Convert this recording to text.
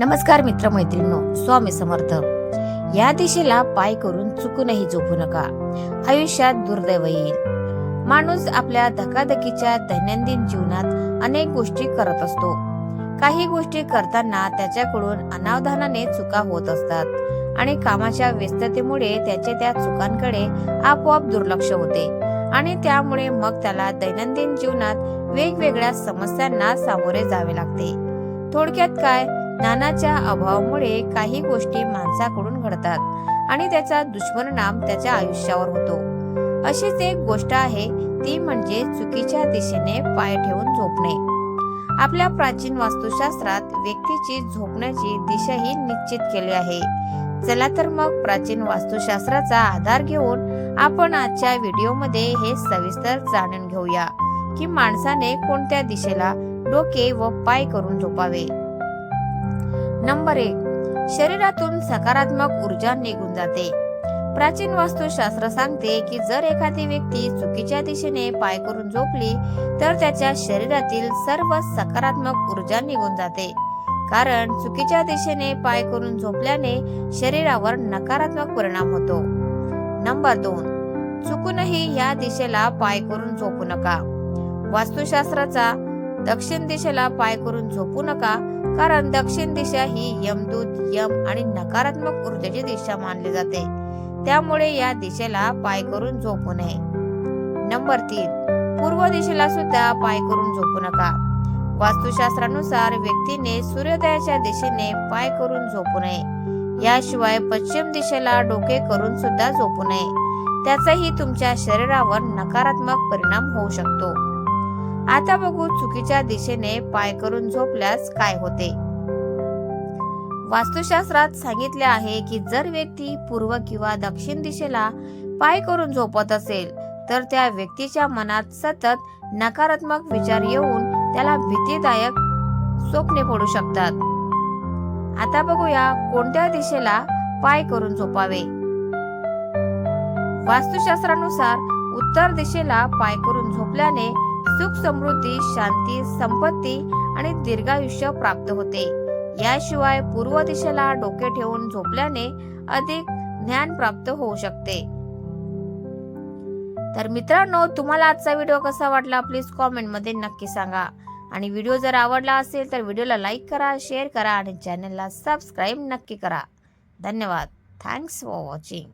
नमस्कार मित्र मैत्रिणींनो स्वामी समर्थ. या दिशेला पाय करून चुकूनही झोपू नका. आयुष्यात दुर्दैव येईल. माणूस आपल्या धकाधकीच्या दैनंदिन जीवनात अनेक गोष्टी करत असतो. काही गोष्टी करताना त्याच्याकडून अनावधानाने चुका होत असतात आणि कामाच्या व्यस्ततेमुळे त्याचे त्या चुकांकडे आपोआप दुर्लक्ष होते आणि त्यामुळे मग त्याला दैनंदिन जीवनात वेगवेगळ्या समस्यांना सामोरे जावे लागते. थोडक्यात काय? ज्ञानाच्या अभावामुळे काही गोष्टी माणसाकडून घडतात आणि त्याचा दुष्परिणाम त्याच्या आयुष्यावर होतो. अशीच एक गोष्ट आहे ती म्हणजे चुकीच्या दिशेने पाय ठेवून झोपणे. आपल्या प्राचीन वास्तुशास्त्रात व्यक्तीची झोपण्याची दिशाही निश्चित केली आहे. चला तर मग प्राचीन वास्तुशास्त्राचा आधार घेऊन आपण आजच्या व्हिडिओमध्ये हे सविस्तर जाणून घेऊया की माणसाने कोणत्या दिशेला डोके व पाय करून झोपावे. नंबर एक शरीरातून सकारात्मक ऊर्जा निघून जाते. प्राचीन वास्तुशास्त्र सांगते की जर एखादी व्यक्ती चुकीच्या दिशेने पाय करून झोपली तर त्याच्या शरीरातील सर्व सकारात्मक ऊर्जा निघून जाते. कारण चुकीच्या दिशेने पाय करून झोपल्याने शरीरावर नकारात्मक परिणाम होतो. नंबर दोन चुकूनही या दिशेला पाय करून झोपू नका. वास्तुशास्त्राचा दक्षिण दिशेला पाय करून झोपू नका कारण दक्षिण दिशा ही यमदूत यम आणि नकारात्मक ऊर्जेची दिशा मानली जाते. त्यामुळे या दिशेला पाय करून झोपू नये. नंबर तीन. पूर्व दिशेला सुद्धा पाय करून झोपू नका. वास्तुशास्त्रानुसार व्यक्तीने सूर्योदयाच्या दिशेने पाय करून झोपू नये. याशिवाय पश्चिम दिशेला डोके करून सुद्धा झोपू नये. त्याचाही तुमच्या शरीरावर नकारात्मक परिणाम होऊ शकतो. आता बघू चुकीच्या दिशेने पाय करून झोपल्यास काय होते. वास्तुशास्त्रात सांगितले आहे की जर व्यक्ती पूर्व किंवा दक्षिण दिशेला पाय करून झोपत असेल तर त्या व्यक्तीच्या मनात सतत नकारात्मक विचार येऊन त्याला भीतीदायक स्वप्ने पडू शकतात. आता बघूया कोणत्या दिशेला पाय करून झोपावे. वास्तुशास्त्रानुसार उत्तर दिशेला पाय करून झोपल्याने सुख समृद्धी शांती संपत्ती आणि दीर्घायुष्य प्राप्त होते. याशिवाय पूर्व दिशेला डोके ठेवून झोपल्याने अधिक ज्ञान प्राप्त होऊ शकते. तर मित्रांनो तुम्हाला आजचा व्हिडिओ कसा वाटला प्लीज कॉमेंटमध्ये नक्की सांगा. आणि व्हिडिओ जर आवडला असेल तर व्हिडिओला लाईक करा शेअर करा आणि चॅनलला सबस्क्राईब नक्की करा. धन्यवाद. Thanks for watching.